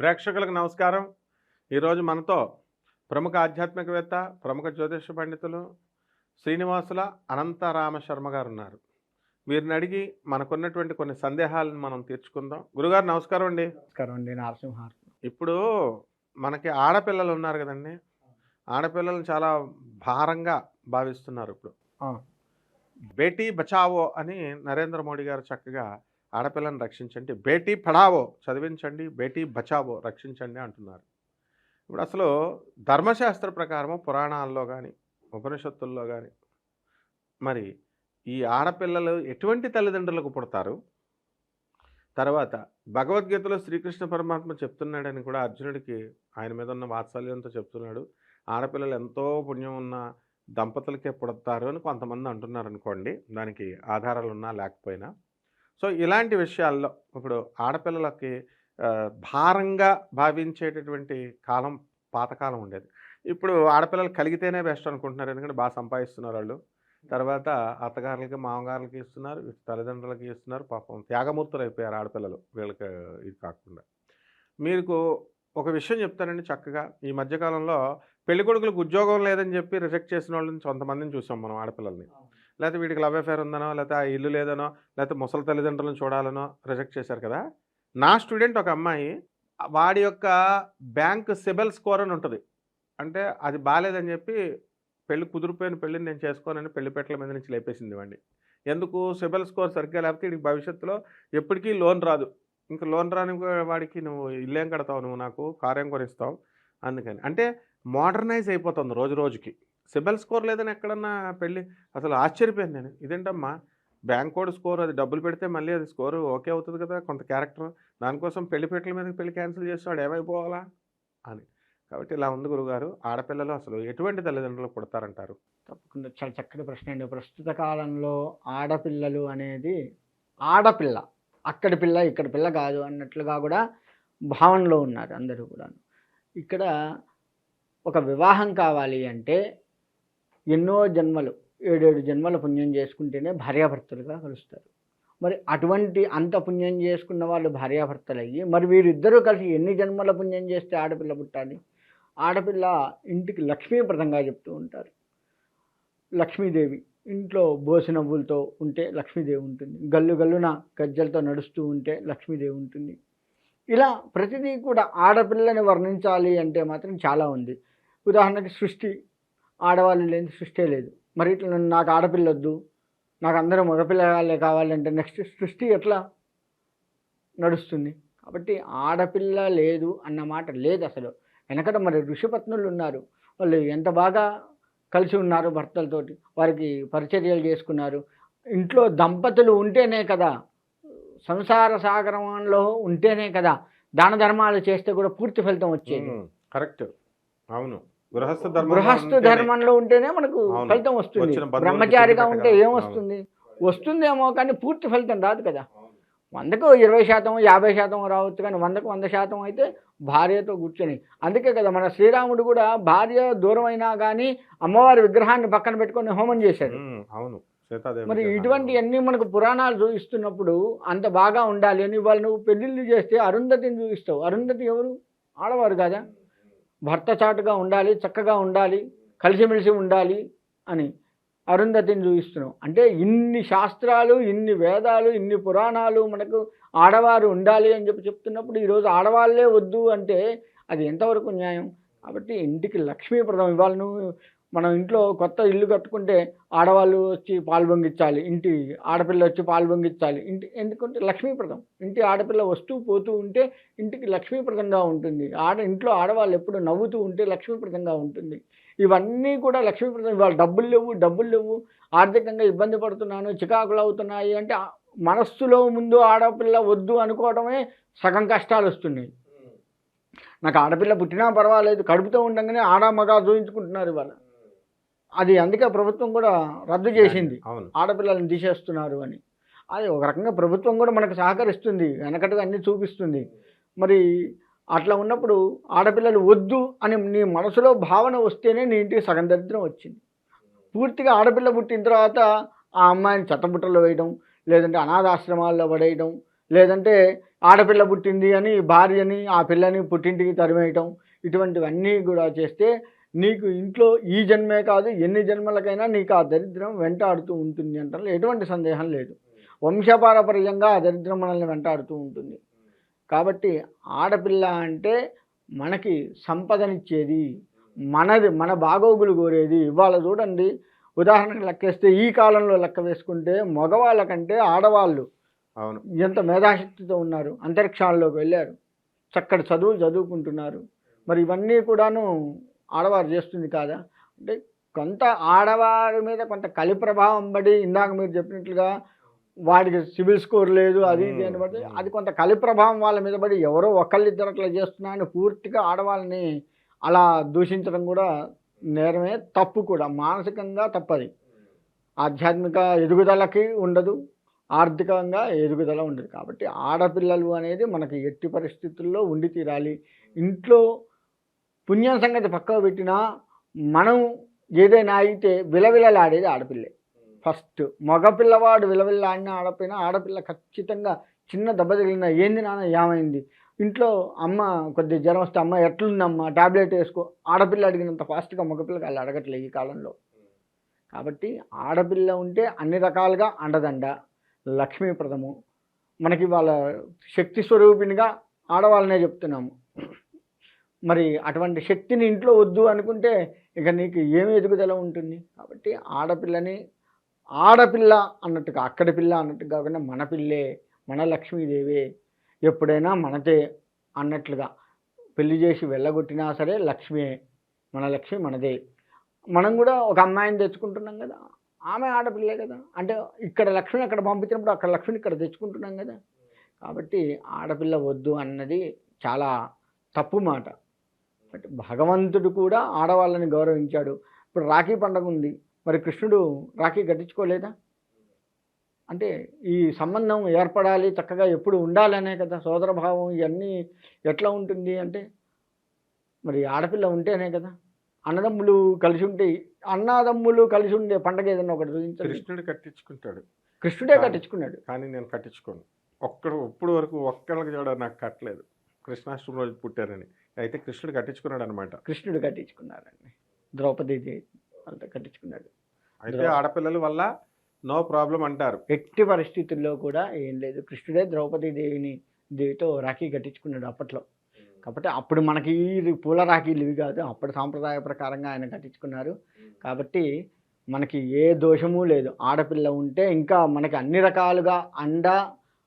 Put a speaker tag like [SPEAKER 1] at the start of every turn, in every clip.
[SPEAKER 1] ప్రేక్షకులకు నమస్కారం. ఈరోజు మనతో ప్రముఖ ఆధ్యాత్మికవేత్త ప్రముఖ జ్యోతిష పండితులు శ్రీనివాసుల అనంతరామ శర్మ గారు ఉన్నారు వీరిని అడిగి మనకున్నటువంటి కొన్ని సందేహాలను మనం తీర్చుకుందాం. గురుగారు నమస్కారం అండి.
[SPEAKER 2] నమస్కారం అండి నరసింహార్.
[SPEAKER 1] ఇప్పుడు మనకి ఆడపిల్లలు ఉన్నారు కదండి. ఆడపిల్లలను చాలా భారంగా భావిస్తున్నారు ఇప్పుడు. బేటీ బచావో అని నరేంద్ర మోడీ గారు చక్కగా ఆడపిల్లని రక్షించండి. బేటీ పడావో చదివించండి. బేటీ బచావో రక్షించండి అంటున్నారు. ఇప్పుడు అసలు ధర్మశాస్త్ర ప్రకారము పురాణాల్లో కానీ ఉపనిషత్తుల్లో కానీ మరి ఈ ఆడపిల్లలు ఎటువంటి తల్లిదండ్రులకు పుడతారు? తర్వాత భగవద్గీతలో శ్రీకృష్ణ పరమాత్మ చెప్తున్నాడని కూడా అర్జునుడికి ఆయన మీద ఉన్న వాత్సల్యంతో చెప్తున్నాడు. ఆడపిల్లలు ఎంతో పుణ్యం ఉన్న దంపతులకే పుడతారు అని కొంతమంది అంటున్నారు అనుకోండి దానికి ఆధారాలు ఉన్నా లేకపోయినా. సో ఇలాంటి విషయాల్లో ఇప్పుడు ఆడపిల్లలకి భారంగా భావించేటటువంటి కాలం పాతకాలం ఉండేది. ఇప్పుడు ఆడపిల్లలు కలిగితేనే బెస్ట్ అనుకుంటున్నారు. ఎందుకంటే బాగా సంపాదిస్తున్నారు వాళ్ళు. తర్వాత అత్తగారులకి మామగారులకి ఇస్తున్నారు తల్లిదండ్రులకి ఇస్తున్నారు. పాపం త్యాగమూర్తులు అయిపోయారు ఆడపిల్లలు వీళ్ళకి ఇది కాకుండా. మీకు ఒక విషయం చెప్తానండి చక్కగా. ఈ మధ్యకాలంలో పెళ్ళి కొడుకులకు ఉద్యోగం లేదని చెప్పి రిజెక్ట్ చేసిన వాళ్ళని కొంతమందిని చూసాం మనం ఆడపిల్లల్ని. లేకపోతే వీడికి లవ్ అఫేర్ ఉందనో లేకపోతే ఆ ఇల్లు లేదనో లేకపోతే ముసలి తల్లిదండ్రులను చూడాలనో రిజెక్ట్ చేశారు కదా. నా స్టూడెంట్ ఒక అమ్మాయి వాడి యొక్క బ్యాంక్ సిబిల్ స్కోర్ అని ఉంటుంది. అంటే అది బాగాలేదని చెప్పి పెళ్ళి కుదిరిపోయిన పెళ్ళిని నేను చేసుకోనని పెళ్ళిపేటల మీద నుంచి లేపేసింది వాడిని. ఎందుకు? సిబిల్ స్కోర్ సరిగ్గా లేకపోతే వీడికి భవిష్యత్తులో ఎప్పటికీ లోన్ రాదు. ఇంకా లోన్ రాని వాడికి నువ్వు ఇల్లేం కడతావు నువ్వు నాకు? కార్యం కొనిస్తావు? అందుకని. అంటే మోడర్నైజ్ అయిపోతుంది రోజు రోజుకి. సిబిల్ స్కోర్ లేదని ఎక్కడన్నా పెళ్ళి అసలు ఆశ్చర్యపోయాను నేను. ఇదేంటమ్మా? బ్యాంక్ కోడ్ స్కోర్ అది డబ్బులు పెడితే మళ్ళీ అది స్కోర్ ఓకే అవుతుంది కదా కొంత క్యారెక్టర్. దానికోసం పెళ్ళిపేటల మీద పెళ్ళి క్యాన్సిల్ చేస్తాడు ఏమైపోవాలా? అని. కాబట్టి ఇలా ఉంది గురుగారు. ఆడపిల్లలు అసలు ఎటువంటి తల్లిదండ్రులు పుడతారంటారు?
[SPEAKER 2] తప్పకుండా. చాలా చక్కటి ప్రశ్న అండి. ప్రస్తుత కాలంలో ఆడపిల్లలు అనేది ఆడపిల్ల అక్కడి పిల్ల ఇక్కడ పిల్ల కాదు అన్నట్లుగా కూడా భావనలో ఉన్నారు అందరూ కూడా ఇక్కడ ఒక వివాహం కావాలి అంటే ఎన్నో జన్మలు ఏడేడు జన్మల పుణ్యం చేసుకుంటేనే భార్యాభర్తలుగా కలుస్తారు. మరి అటువంటి అంత పుణ్యం చేసుకున్న వాళ్ళు భార్యాభర్తలు అయ్యి మరి వీరిద్దరూ కలిసి ఎన్ని జన్మల పుణ్యం చేస్తే ఆడపిల్ల పుట్టాలి? ఆడపిల్ల ఇంటికి లక్ష్మీప్రదంగా చెప్తూ ఉంటారు. లక్ష్మీదేవి ఇంట్లో బోసినవ్వులతో ఉంటే లక్ష్మీదేవి ఉంటుంది. గల్లు గల్లున గజ్జలతో నడుస్తూ ఉంటే లక్ష్మీదేవి ఉంటుంది. ఇలా ప్రతిదీ కూడా ఆడపిల్లని వర్ణించాలి అంటే మాత్రం చాలా ఉంది. ఉదాహరణకి సృష్టి ఆడవాళ్ళు లేని సృష్టి లేదు. మరి ఇట్లా నాకు ఆడపిల్ల వద్దు నాకు అందరూ మగపిల్లలే కావాలంటే నెక్స్ట్ సృష్టి ఎట్లా నడుస్తుంది? కాబట్టి ఆడపిల్ల లేదు అన్నమాట లేదు అసలు. వెనకట మరి ఋషిపత్నులు ఉన్నారు. వాళ్ళు ఎంత బాగా కలిసి ఉన్నారు భర్తలతోటి వారికి పరిచర్యలు చేసుకున్నారు. ఇంట్లో దంపతులు ఉంటేనే కదా సంసార సాగరంలో ఉంటేనే కదా దాన ధర్మాలు చేస్తే కూడా పూర్తి ఫలితం వచ్చేది.
[SPEAKER 1] కరెక్ట్. అవును. గృహస్థ ధర్మం
[SPEAKER 2] గృహస్థ ధర్మంలో ఉంటేనే మనకు. ఫలితం వస్తుంది. బ్రహ్మచారిగా ఉంటే. ఏం వస్తుంది? వస్తుందేమో కానీ పూర్తి ఫలితం రాదు కదా. వందకు ఇరవై శాతం యాభై శాతం రావచ్చు కానీ వందకు వంద శాతం అయితే భార్యతో కూర్చొని. అందుకే కదా మన శ్రీరాముడు కూడా భార్య దూరం అయినా కానీ అమ్మవారి విగ్రహాన్ని పక్కన పెట్టుకొని హోమం చేశాడు.
[SPEAKER 1] అవును.
[SPEAKER 2] మరి
[SPEAKER 1] విగ్రహం.
[SPEAKER 2] ఇటువంటి అన్ని మనకు పురాణాలు చూపిస్తున్నప్పుడు అంత బాగా ఉండాలి అని వాళ్ళు నువ్వు పెళ్ళిళ్ళు చేస్తే అరుంధతిని చూపిస్తావు. అరుంధతి ఎవరు? ఆడవారు కదా? భర్త చాటుగా ఉండాలి చక్కగా ఉండాలి కలిసిమెలిసి ఉండాలి అని అరుంధతిని చూపిస్తున్నాం. అంటే ఇన్ని శాస్త్రాలు ఇన్ని వేదాలు ఇన్ని పురాణాలు మనకు ఆడవారు ఉండాలి అని చెప్పి చెప్తున్నప్పుడు ఈరోజు ఆడవాళ్ళే వద్దు అంటే అది ఎంతవరకు న్యాయం? కాబట్టి ఇంటికి లక్ష్మీప్రదం ఇవాళ నువ్వు మనం ఇంట్లో కొత్త ఇల్లు కట్టుకుంటే ఆడవాళ్ళు వచ్చి పాలు పొంగించాలి ఇంటి ఆడపిల్ల వచ్చి పాలు పొంగించాలి ఇంటి ఎందుకంటే లక్ష్మీప్రదం. ఇంటి ఆడపిల్ల వస్తూ పోతూ ఉంటే ఇంటికి లక్ష్మీప్రదంగా ఉంటుంది. ఆడ ఇంట్లో ఆడవాళ్ళు ఎప్పుడు నవ్వుతూ ఉంటే లక్ష్మీప్రదంగా ఉంటుంది. ఇవన్నీ కూడా లక్ష్మీప్రదం. ఇవాళ డబ్బులు లేవు డబ్బులు లేవు ఆర్థికంగా ఇబ్బంది పడుతున్నాను చికాకులు అవుతున్నాయి అంటే మనస్సులో ముందు ఆడపిల్ల వద్దు అనుకోవడమే సగం కష్టాలు వస్తున్నాయి. నాకు ఆడపిల్ల పుట్టినా పర్వాలేదు కడుపుతో ఉండగానే ఆడ మగ చూపించుకుంటున్నారు ఇవాళ. అది అందుకే ప్రభుత్వం కూడా రద్దు చేసింది. ఆడపిల్లల్ని తీసేస్తున్నారు అని. అది ఒక రకంగా ప్రభుత్వం కూడా మనకు సహకరిస్తుంది వెనకటిగా అన్ని చూపిస్తుంది. మరి అట్లా ఉన్నప్పుడు ఆడపిల్లలు వద్దు అని నీ మనసులో భావన వస్తేనే నీ ఇంటికి సగం దరిద్రం వచ్చింది. పూర్తిగా ఆడపిల్ల పుట్టిన తర్వాత ఆ అమ్మాయిని చెత్తబుట్టలో వేయడం లేదంటే అనాథాశ్రమాల్లో పడేయడం లేదంటే ఆడపిల్ల పుట్టింది అని భార్యని ఆ పిల్లని పుట్టింటికి తరిమేయటం ఇటువంటివన్నీ కూడా చేస్తే నీకు ఇంట్లో ఈ జన్మే కాదు ఎన్ని జన్మలకైనా నీకు ఆ దరిద్రం వెంటాడుతూ ఉంటుంది అంటే ఎటువంటి సందేహం లేదు. వంశపారపర్యంగా ఆ దరిద్రం మనల్ని వెంటాడుతూ ఉంటుంది. కాబట్టి ఆడపిల్ల అంటే మనకి సంపదనిచ్చేది మనది మన బాగోగులు కోరేది. ఇవాళ చూడండి ఉదాహరణకు లెక్కేస్తే ఈ కాలంలో లెక్క వేసుకుంటే మగవాళ్ళ కంటే ఆడవాళ్ళు
[SPEAKER 1] అవును.
[SPEAKER 2] ఎంత మేధాశక్తితో ఉన్నారు. అంతరిక్షాల్లోకి వెళ్ళారు. చక్కటి చదువులు చదువుకుంటున్నారు. మరి ఇవన్నీ కూడాను ఆడవారు చేస్తుంది కాదా? అంటే కొంత ఆడవారి మీద కొంత కలి ప్రభావం పడి ఇందాక మీరు చెప్పినట్లుగా వాడికి సివిల్ స్కోర్ లేదు అది ఇది అని బట్టి. అది కొంత కలి ప్రభావం వాళ్ళ మీద పడి ఎవరో ఒకళ్ళిద్దరు అట్లా చేస్తున్నారని పూర్తిగా ఆడవాళ్ళని అలా దూషించడం కూడా నేరమే తప్పు కూడా మానసికంగా తప్పది. ఆధ్యాత్మిక ఎదుగుదలకి ఉండదు ఆర్థికంగా ఎదుగుదల ఉండదు. కాబట్టి ఆడపిల్లలు అనేది మనకి ఎట్టి పరిస్థితుల్లో ఉండి తీరాలి. ఇంట్లో పుణ్యం సంగతి పక్కకు పెట్టినా మనం ఏదైనా అయితే విలవిలలాడేది ఆడపిల్లే. ఫస్ట్ మగపిల్లవాడు విలవిల్లాడిన ఆడపోయినా ఆడపిల్ల ఖచ్చితంగా చిన్న దెబ్బ తగిలిన ఏంది నాన్న ఏమైంది? ఇంట్లో అమ్మ కొద్దిగా జ్వరం వస్తే అమ్మ ఎట్లుందమ్మా టాబ్లెట్ వేసుకో ఆడపిల్ల అడిగినంత ఫాస్ట్గా మగపిల్లకి వాళ్ళు అడగట్లేదు ఈ కాలంలో. కాబట్టి ఆడపిల్ల ఉంటే అన్ని రకాలుగా అండదండ లక్ష్మీప్రదము మనకి వాళ్ళ శక్తి స్వరూపిణిగా ఆడవాళ్ళనే చెప్తున్నాము. మరి అటువంటి శక్తిని ఇంట్లో వద్దు అనుకుంటే ఇక నీకు ఏమి ఎదుగుదల ఉంటుంది? కాబట్టి ఆడపిల్లని ఆడపిల్ల అన్నట్టుగా అక్కడి పిల్ల అన్నట్టుగా కాకుండా మన పిల్లే మన లక్ష్మీదేవే ఎప్పుడైనా మనదే అన్నట్లుగా పెళ్ళి చేసి వెళ్ళగొట్టినా సరే లక్ష్మియే మన లక్ష్మి మనదే. మనం కూడా ఒక అమ్మాయిని తెచ్చుకుంటున్నాం కదా ఆమె ఆడపిల్లే కదా. అంటే ఇక్కడ లక్ష్మిని అక్కడ పంపించినప్పుడు అక్కడ లక్ష్మిని ఇక్కడ తెచ్చుకుంటున్నాం కదా. కాబట్టి ఆడపిల్ల వద్దు అన్నది చాలా తప్పు మాట. బట్ భగవంతుడు కూడా ఆడవాళ్ళని గౌరవించాడు. ఇప్పుడు రాఖీ పండగ ఉంది. మరి కృష్ణుడు రాఖీ కట్టించుకోలేదా? అంటే ఈ సంబంధం ఏర్పడాలి చక్కగా ఎప్పుడు ఉండాలనే కదా సోదరభావం ఇవన్నీ ఎట్లా ఉంటుంది అంటే? మరి ఆడపిల్ల ఉంటేనే కదా. అన్నదమ్ములు కలిసి ఉంటే అన్నదమ్ములు కలిసి ఉండే పండగ ఏదన్నా ఒకటి చూపించండి.
[SPEAKER 1] కృష్ణుడు కట్టించుకుంటాడు.
[SPEAKER 2] కృష్ణుడే కట్టించుకున్నాడు.
[SPEAKER 1] కానీ నేను కట్టించుకోను. ఒక్కడు ఇప్పుడు వరకు ఒక్కళ్ళకి కూడా నాకు కట్టలేదు. కృష్ణాష్టమి రోజు పుట్టారని. అయితే కృష్ణుడు కట్టించుకున్నాడు అనమాట
[SPEAKER 2] కృష్ణుడు కట్టించుకున్నారండి ద్రౌపది అంతా కట్టించుకున్నాడు.
[SPEAKER 1] అయితే ఆడపిల్లల వల్ల నో ప్రాబ్లం అంటారు.
[SPEAKER 2] ఎట్టి పరిస్థితుల్లో కూడా ఏం లేదు. కృష్ణుడే ద్రౌపది దేవిని దేవితో రాఖీ కట్టించుకున్నాడు అప్పట్లో. కాబట్టి అప్పుడు మనకి ఈ పూల రాఖీలు ఇవి కాదు. అప్పటి సాంప్రదాయ ప్రకారంగా ఆయన కట్టించుకున్నారు. కాబట్టి మనకి ఏ దోషము లేదు. ఆడపిల్ల ఉంటే ఇంకా మనకి అన్ని రకాలుగా అండ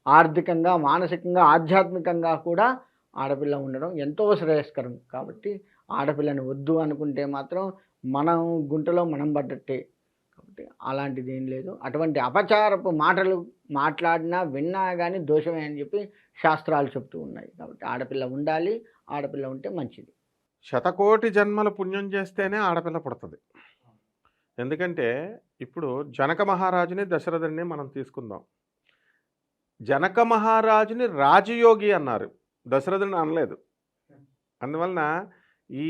[SPEAKER 2] ఆర్థికంగా మానసికంగా ఆధ్యాత్మికంగా కూడా ఆడపిల్ల ఉండడం ఎంతో శ్రేయస్కరం. కాబట్టి ఆడపిల్లని వద్దు అనుకుంటే మాత్రం మనం గుంటలో మనం పడ్డట్టే. కాబట్టి అలాంటిది ఏం లేదు. అటువంటి అపచారపు మాటలు మాట్లాడినా విన్నా కానీ దోషమే అని చెప్పి శాస్త్రాలు చెప్తూ ఉన్నాయి. కాబట్టి ఆడపిల్ల ఉండాలి ఆడపిల్ల ఉంటే మంచిది.
[SPEAKER 1] శతకోటి జన్మల పుణ్యం చేస్తేనే ఆడపిల్ల పుడుతుంది. ఎందుకంటే ఇప్పుడు జనక మహారాజుని దశరథుని మనం తీసుకుందాం. జనక మహారాజుని రాజయోగి అన్నారు. దశరథుని అనలేదు. అందువలన ఈ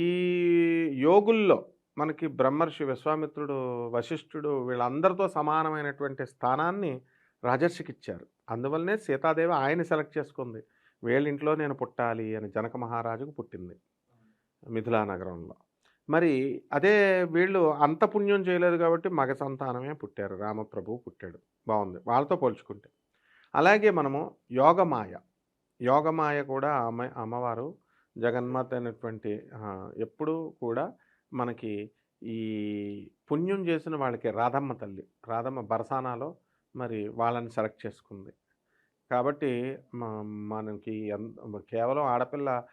[SPEAKER 1] యోగుల్లో మనకి బ్రహ్మర్షి విశ్వామిత్రుడు వశిష్ఠుడు వీళ్ళందరితో సమానమైనటువంటి స్థానాన్ని రాజర్షికి ఇచ్చారు. అందువల్లనే సీతాదేవి ఆయన సెలెక్ట్ చేసుకుంది. వీళ్ళింట్లో నేను పుట్టాలి అని జనక మహారాజుకు పుట్టింది మిథిలా నగరంలో. మరి అదే వీళ్ళు అంత పుణ్యం చేయలేదు కాబట్టి మగ సంతానమే పుట్టారు. రామప్రభువు పుట్టాడు. బాగుంది. వాళ్ళతో పోల్చుకుంటే. అలాగే మనము యోగమాయ. యోగమాయ కూడా అమ్మ అమ్మవారు జగన్మాత అయినటువంటి ఎప్పుడూ కూడా మనకి ఈ పుణ్యం చేసిన వాళ్ళకి రాధమ్మ తల్లి రాధమ్మ బరసానాలో మరి వాళ్ళని సెలెక్ట్ చేసుకుంది. కాబట్టి మ- మనకి కేవలం ఆడపిల్ల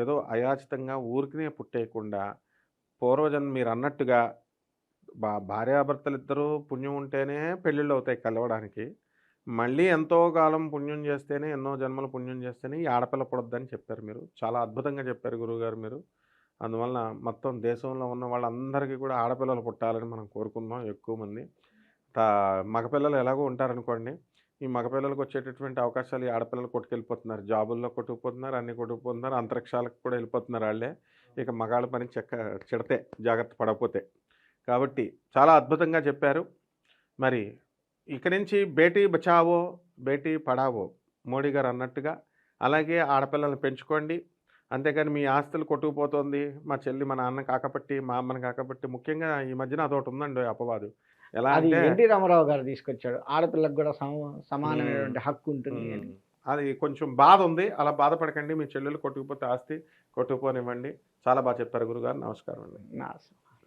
[SPEAKER 1] ఏదో అయాచితంగా ఊరికినే పుట్టేయకుండా పూర్వజన్మ మీరు అన్నట్టుగా బా భార్యాభర్తలు ఇద్దరూ పుణ్యం ఉంటేనే పెళ్ళిళ్ళు అవుతాయి కలవడానికి. మళ్ళీ ఎంతో కాలం పుణ్యం చేస్తేనే ఎన్నో జన్మలు పుణ్యం చేస్తేనే ఈ ఆడపిల్ల పుడద్దని చెప్పారు మీరు. చాలా అద్భుతంగా చెప్పారు గురువుగారు మీరు. అందువలన మొత్తం దేశంలో ఉన్న వాళ్ళందరికీ కూడా ఆడపిల్లలు పుట్టాలని మనం కోరుకుందాం ఎక్కువ మంది. తా- మగపిల్లలు ఎలాగో ఉంటారనుకోండి ఈ మగపిల్లలకు వచ్చేటటువంటి అవకాశాలు ఈ ఆడపిల్లలు కొట్టుకెళ్ళిపోతున్నారు. జాబుల్లో కొట్టుకుపోతున్నారు అన్ని కొట్టుకుపోతున్నారు అంతరిక్షాలకు కూడా వెళ్ళిపోతున్నారు వాళ్ళే. ఇక మగాళ్ళ పని చెక్క చెడితే జాగ్రత్త పడకపోతే. కాబట్టి చాలా అద్భుతంగా చెప్పారు. మరి ఇక నుంచి బేటీ బచావో బేటీ పడావో మోడీ గారు అన్నట్టుగా అలాగే ఆడపిల్లల్ని పెంచుకోండి. అంతేగాని మీ ఆస్తులు కొట్టుకుపోతుంది. మా చెల్లి మా నాన్న కాకపట్టి మా అమ్మని కాకపట్టి ముఖ్యంగా ఈ మధ్యన అదొకటి ఉందండి అపవాదు. ఎలా అంటే
[SPEAKER 2] ఎన్టీ రామారావు గారు తీసుకొచ్చాడు. ఆడపిల్లకు కూడా సమ సమానమైనటువంటి హక్కు ఉంటుంది అని.
[SPEAKER 1] అది కొంచెం బాధ ఉంది. అలా బాధపడకండి. మీ చెల్లెలు కొట్టుకుపోతే ఆస్తి కొట్టుకుపోనివ్వండి. చాలా బాగా చెప్పారు గురుగారు. నమస్కారం అండి.
[SPEAKER 2] నా ఆశ.